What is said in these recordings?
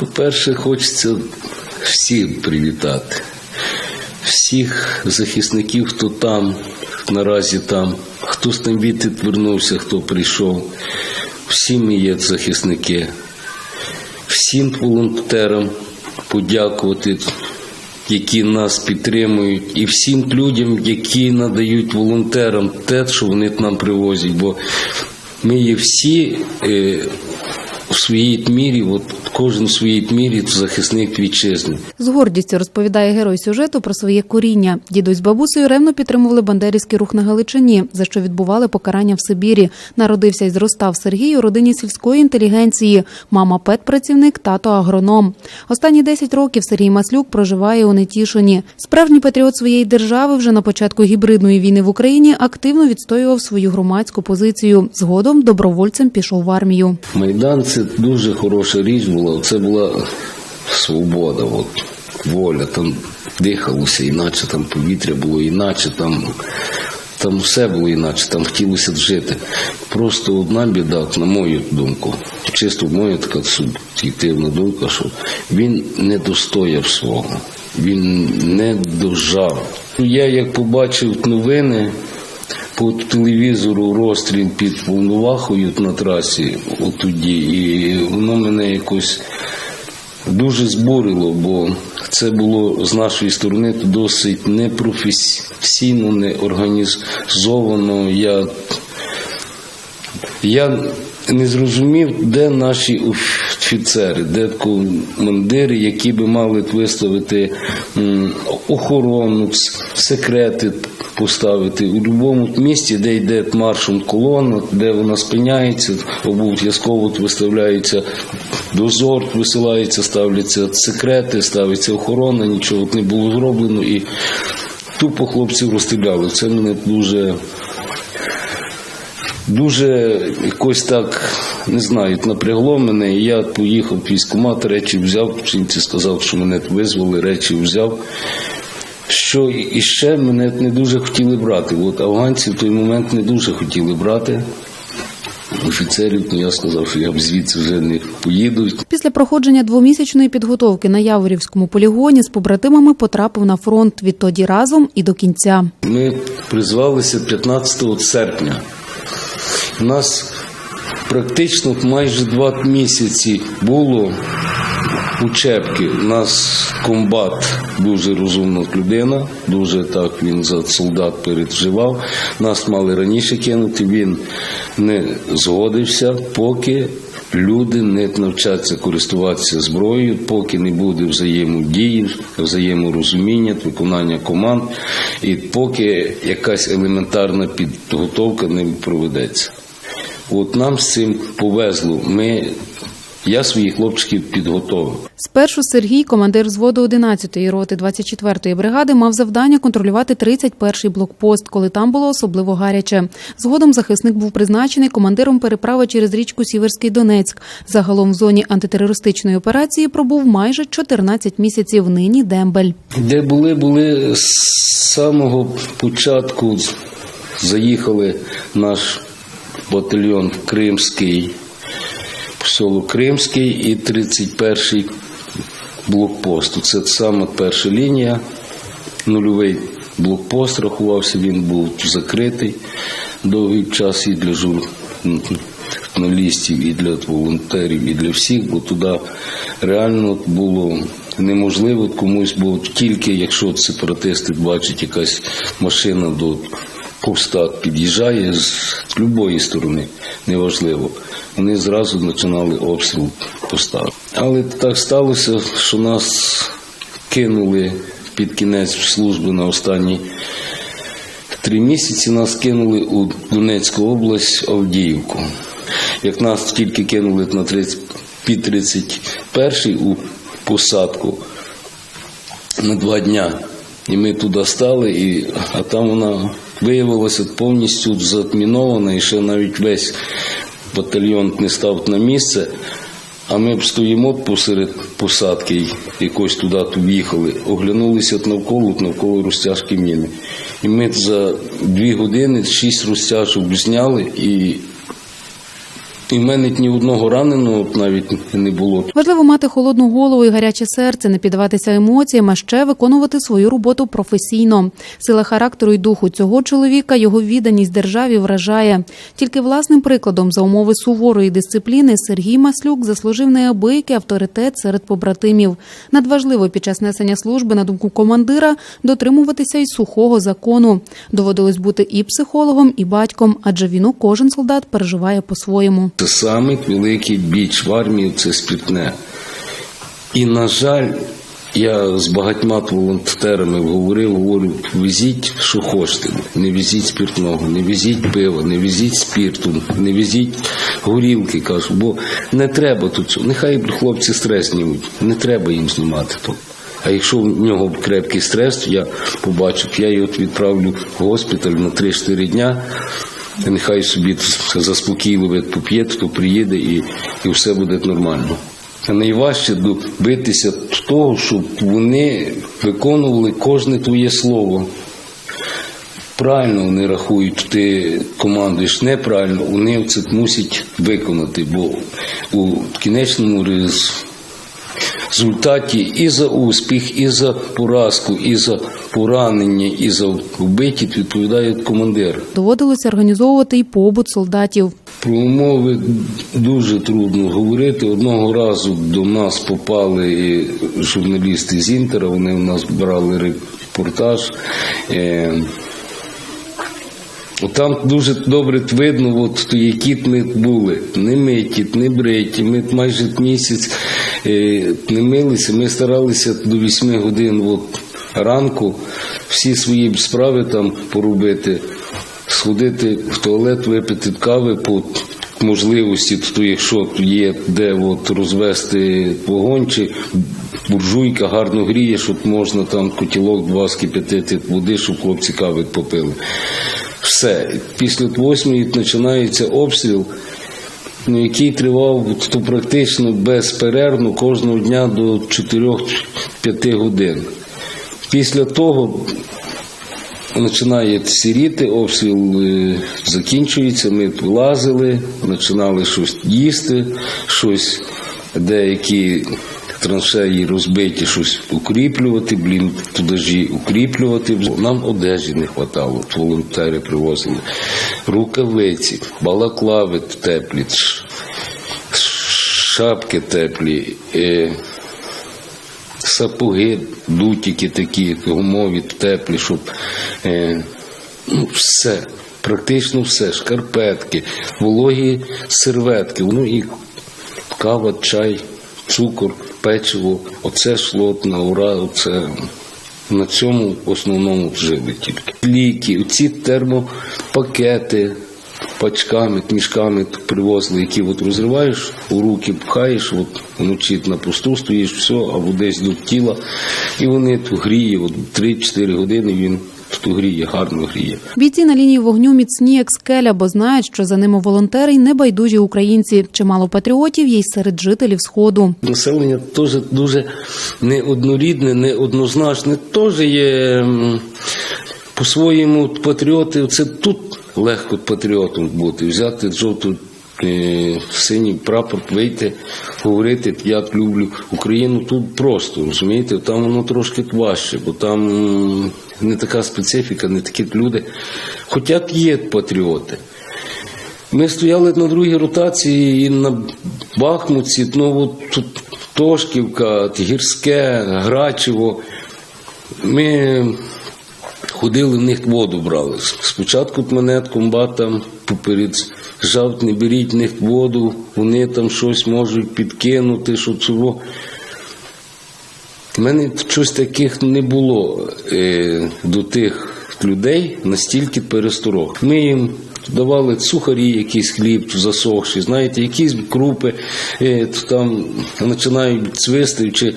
По-перше, хочеться всіх привітати, всіх захисників, хто там, наразі там, хто з там вернувся, хто прийшов. Всі ми є захисники. Всім волонтерам подякувати, які нас підтримують, і всім людям, які надають волонтерам те, що вони нам привозять. Бо ми є всі е, в своїй мірі, от кожен в своїй мірі захисник вітчизни. З гордістю розповідає герой сюжету про своє коріння. Дідусь з бабусею ревно підтримували бандерівський рух на Галичині, за що відбували покарання в Сибірі. Народився і зростав Сергій у родині сільської інтелігенції. Мама педпрацівник, тато агроном. Останні 10 років Сергій Маслюк проживає у Нетішині. Справжній патріот своєї держави вже на початку гібридної війни в Україні активно відстоював свою громадську позицію. Згодом добровольцем пішов в армію. Майдан це дуже хороша річ була. Це була свобода, от, воля. Там дихалося іначе, там повітря було іначе, там, там все було іначе, там хотілося жити. Просто одна біда, на мою думку, чисто моя така суб'єктивна думка, що він не достояв свого, він не дожав. Я як побачив новини по телевізору розстріл під Волновахою на трасі отуді, і воно мене якось дуже збурило, бо це було з нашої сторони досить непрофесійно, неорганізовано. Я, я не зрозумів, де наші офіцери, де командири, які би мали виставити охорону, секрети поставити у будь-якому місці, де йде маршем колона, де вона спиняється, обов'язково виставляється дозор, висилається, ставляться секрети, ставиться охорона, нічого не було зроблено і тупо хлопців розстріляли. Це мене дуже. Дуже якось так, не знаю, напрягло мене. І я поїхав в військкомат, речі взяв, жінці сказав, що мене визвали, речі взяв. Що і ще мене не дуже хотіли брати. От афганці в той момент не дуже хотіли брати офіцерів, то я сказав, що я звідси вже не поїду. Після проходження двомісячної підготовки на Яворівському полігоні з побратимами потрапив на фронт відтоді разом і до кінця. Ми призвалися 15 серпня. У нас практично майже два місяці було учебки. У нас комбат дуже розумна людина, дуже так він за солдат переживав. Нас мали раніше кинути, він не згодився, поки люди не навчаться користуватися зброєю, поки не буде взаємодії, взаєморозуміння, виконання команд, і поки якась елементарна підготовка не проведеться. От нам з цим повезло. Ми, я своїх хлопчиків підготовив. Спершу Сергій, командир взводу 11-ї роти 24-ї бригади, мав завдання контролювати 31-й блокпост, коли там було особливо гаряче. Згодом захисник був призначений командиром переправи через річку Сіверський Донецьк. Загалом в зоні антитерористичної операції пробув майже 14 місяців. Нині дембель. Де були, були з самого початку заїхали наш батальйон Кримський, село Кримський і 31-й блокпост. Це саме перша лінія, нульовий блокпост рахувався, він був закритий довгий час і для журналістів, і для волонтерів, і для всіх, бо туди реально було неможливо комусь, бо тільки якщо сепаратисти бачать якась машина до повстат під'їжджає з будь-якої сторони, неважливо. Вони зразу починали обстріл поста. Але так сталося, що нас кинули під кінець служби на останні три місяці. Нас кинули у Донецьку область Авдіївку. Як нас тільки кинули на 30, під 31 у посадку на два дня. І ми туди стали, і, а там вона виявилася повністю затмінована, і ще навіть весь батальйон не став на місце. А ми стоїмо посеред посадки, якось туди в'їхали, оглянулися навколо, навколо розтяжки міни. І ми за дві години шість розтяжок зняли і І в мене ні одного раненого навіть не було. Важливо мати холодну голову і гаряче серце, не піддаватися емоціям, а ще виконувати свою роботу професійно. Сила характеру і духу цього чоловіка, його відданість державі вражає. Тільки власним прикладом за умови суворої дисципліни Сергій Маслюк заслужив неабиякий авторитет серед побратимів. Надважливо під час несення служби, на думку командира, дотримуватися й сухого закону. Доводилось бути і психологом, і батьком, адже війну кожен солдат переживає по-своєму. Це самий великий біч в армії це спіртне. І, на жаль, я з багатьма волонтерами говорив, говорю, везіть, що хочете. Не везіть спиртного, не везіть пива, не везіть спирту, не везіть горілки, кажу, бо не треба тут цього. Нехай хлопці стрес знімуть, не треба їм знімати то. А якщо в нього крепкий стрес, то я побачив, я його відправлю в госпіталь на 3-4 дня. Нехай собі заспокійливо поп'є, то приїде і, і все буде нормально. Найважче добитися того, щоб вони виконували кожне твоє слово. Правильно вони рахують, ти командуєш неправильно, вони це мусять виконати, бо у кінечному рез- результаті і за успіх, і за поразку, і за поранення, і за вбиті відповідає командир. Доводилося організовувати і побут солдатів. Про умови дуже трудно говорити. Одного разу до нас попали журналісти з Інтера, вони у нас брали репортаж. Е, Там дуже добре видно, от які ми були. Не миті, не бриті. Ми майже місяць е, не милися. Ми старалися до 8 годин от, ранку всі свої справи там поробити, сходити в туалет, випити кави по можливості, то якщо є де от, розвести вогонь чи буржуйка гарно гріє, щоб можна там котілок два скипятити води, щоб хлопці кави попили. Все. Після восьмої починається обстріл, ну, який тривав то практично безперервно кожного дня до 4-5 годин. Після того починає сіріти, обстріл е, закінчується, ми влазили, починали щось їсти, щось деякі траншеї розбиті, щось укріплювати, блін, бліндажі укріплювати. Нам одежі не вистачало, волонтери привозили. Рукавиці, балаклави теплі, шапки теплі. е, сапоги, дутики такі, гумові, теплі, щоб е, ну, все, практично все, шкарпетки, вологі серветки, ну і кава, чай, цукор, печиво. Оце йшло ура, оце на цьому основному жили тільки. Ліки, оці термопакети. Пачками, мішками привозили, які от розриваєш, у руки пхаєш, от вночі на посту стоїш, все, або десь до тіла, і вони тут гріє, от 3-4 години він тут гріє, гарно гріє. Бійці на лінії вогню міцні як скеля, бо знають, що за ними волонтери й небайдужі українці. Чимало патріотів є й серед жителів сходу. Населення теж дуже неоднорідне, неоднозначне. Теж є по-своєму патріоти. Це тут легко патріотом бути, взяти жовту. Е, Синій прапор вийти, говорити, я люблю Україну тут просто, розумієте, там воно трошки важче, бо там не така специфіка, не такі люди. Хоча є патріоти. Ми стояли на другій ротації і на Бахмутці, ну от Тошківка, Гірське, Грачево. Ми ходили, в них воду брали. Спочатку мене комбат там поперед жав, не беріть в них воду, вони там щось можуть підкинути, що цього. У мене щось таких не було е, до тих людей настільки пересторог. Ми їм давали сухарі, якийсь хліб засохший, знаєте, якісь крупи е, там починають цвисти. Чи...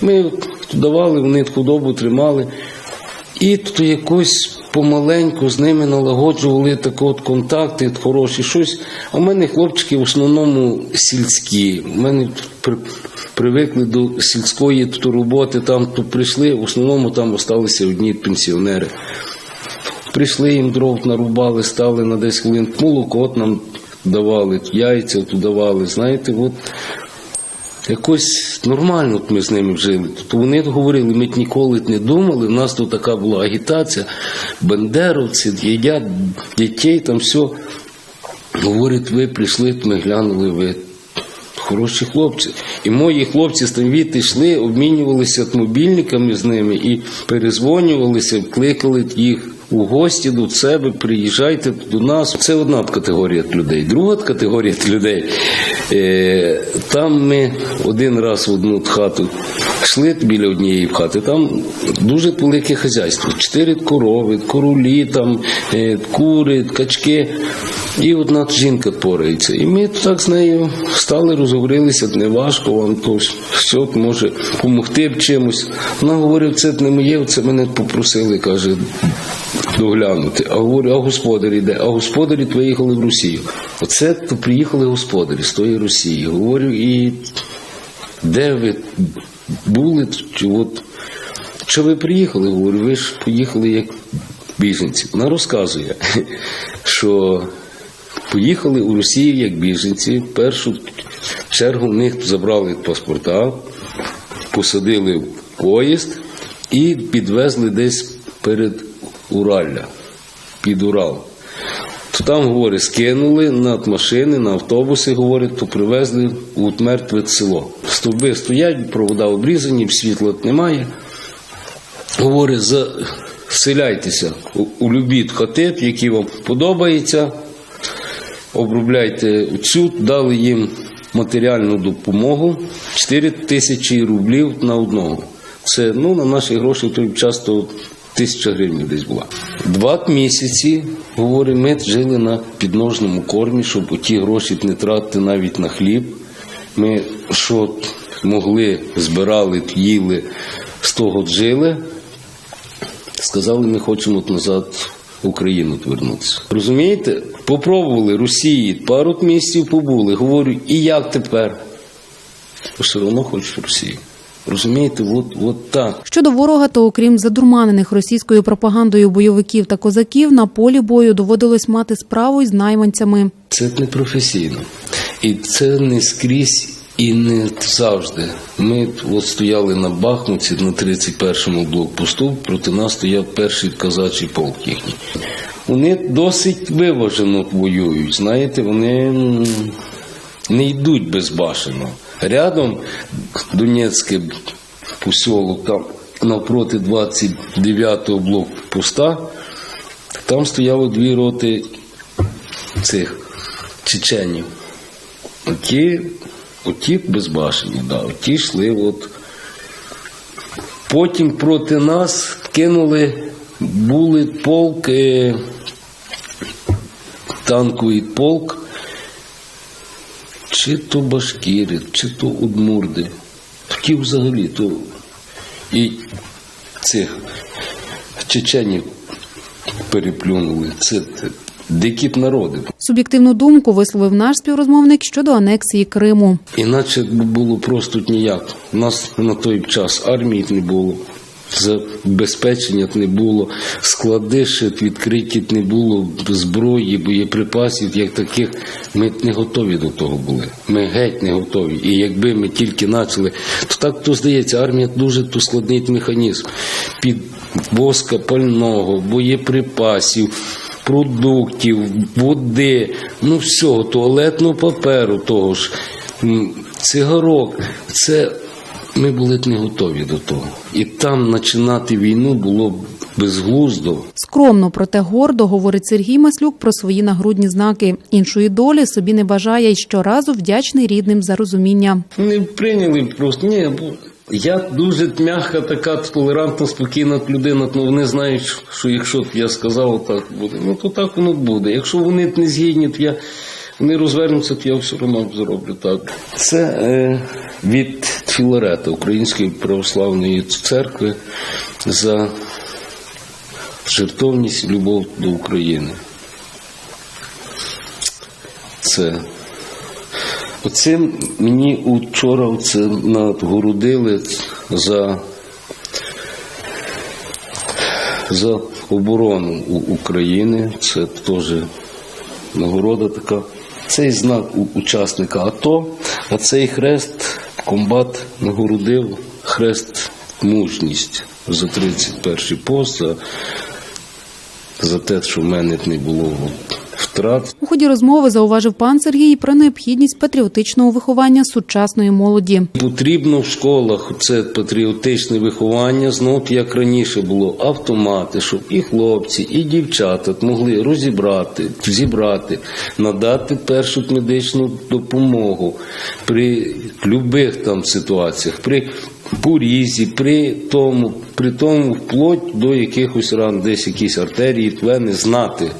Ми давали, вони худобу тримали. І тут якось помаленьку з ними налагоджували так от контакти хороші, щось. А в мене хлопчики в основному сільські. У мене при, привикли до сільської тут роботи, там то прийшли, в основному там залишилися одні пенсіонери. Прийшли їм дров, нарубали, стали на 10 хвилин, молоко нам давали, яйця давали. Знаєте, от якось нормально от ми з ними жили. Тобто вони говорили, ми ніколи не думали. У нас тут така була агітація, бандеровці, їдять дітей, там все. Говорять, ви прийшли, ми глянули, ви хороші хлопці. І мої хлопці з стамвіти йшли, обмінювалися мобільниками з ними і перезвонювалися, кликали їх у гості до себе, приїжджайте до нас. Це одна категорія людей. Друга категорія людей. Е, там ми один раз в одну хату йшли біля однієї хати, там дуже велике хазяйство. Чотири корови, королі, там, е, кури, качки. І одна жінка порається. І ми так з нею стали, розговорилися, не важко вам то все може допомогти б чимось. Вона говорить, це не моє, це мене попросили, каже, доглянути. А говорю, а господарі де? А господарі виїхали в Росію. Оце то приїхали господарі з тої Росії. Говорю, і де ви були? Чи от, що ви приїхали? Говорю, ви ж поїхали як біженці. Вона розказує, що поїхали у Росію як біженці. В першу чергу в них забрали паспорта, посадили в поїзд і підвезли десь перед Уралля, під Урал. То там, говорить, скинули на машини, на автобуси, говорить, то привезли у мертве село. Стовби стоять, провода обрізані, світла немає. Говорить, заселяйтеся у, у любі хати, які вам подобаються, обробляйте цю, дали їм матеріальну допомогу 4 тисячі рублів на одного. Це ну, на наші гроші в той час то тисяча гривень десь була. Два місяці, говорить, ми жили на підножному кормі, щоб ті гроші не тратити навіть на хліб. Ми що могли, збирали, їли, з того жили. Сказали, ми хочемо назад в Україну повернутися. Розумієте? Попробували Росії, пару місяців побули. Говорю, і як тепер? Все одно хочуть Росію. Розумієте, от, от так. Щодо ворога, то окрім задурманених російською пропагандою бойовиків та козаків, на полі бою доводилось мати справу із найманцями. Це не професійно. І це не скрізь і не завжди. Ми от стояли на Бахмуті на 31-му блокпосту, проти нас стояв перший казачий полк їхній. Вони досить виважено воюють. Знаєте, вони не йдуть безбашено. Рядом Донецьке поселок, там навпроти 29-го блокпоста, там стояло дві роти цих чеченів. Оті, оті безбашені, да, оті йшли. От. Потім проти нас кинули, були полк, е, танковий полк, чи то башкіри, чи то удмурди. Такі взагалі, то і цих чеченів переплюнули. Це, це дикі народи. Суб'єктивну думку висловив наш співрозмовник щодо анексії Криму. Іначе було просто ніяк. У нас на той час армії не було, забезпечення не було, склади відкриті не було, зброї, боєприпасів, як таких. Ми не готові до того були. Ми геть не готові. І якби ми тільки почали, то так то здається, армія дуже то складний механізм. Під воска пального, боєприпасів. Продуктів, води, ну всього, туалетного паперу, того ж, цигарок. Це ми були б не готові до того. І там починати війну було б безглуздо. Скромно, проте гордо говорить Сергій Маслюк про свої нагрудні знаки. Іншої долі собі не бажає й щоразу вдячний рідним за розуміння. Не прийняли просто. Ні, бо я дуже м'яка, така толерантна, спокійна людина. Ну вони знають, що якщо б я сказав, так буде, ну то так воно буде. Якщо вони не згідні, то я. Вони розвернуться, то я все одно зроблю так. Це е, від Філарета Української православної церкви за жертовність, любов до України. Це Оцим мені вчора це нагородили за, за оборону України. Це теж нагорода така Цей знак учасника АТО, а цей хрест комбат нагородив хрест мужність за 31 пост, за, те, що в мене не було от, втрат. У ході розмови зауважив пан Сергій про необхідність патріотичного виховання сучасної молоді. Потрібно в школах це патріотичне виховання, знов як раніше було автомати, щоб і хлопці, і дівчата могли розібрати, зібрати, надати першу медичну допомогу при любих там ситуаціях, при порізі, при тому, при тому вплоть до якихось ран, десь якісь артерії, вени знати.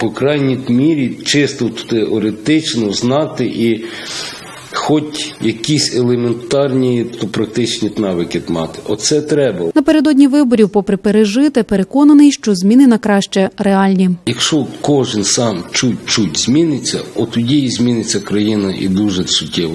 По крайній мірі, чисто теоретично знати і хоч якісь елементарні то практичні навики мати. Оце треба. Напередодні виборів, попри пережити, переконаний, що зміни на краще реальні. Якщо кожен сам чуть-чуть зміниться, от тоді і зміниться країна і дуже суттєво.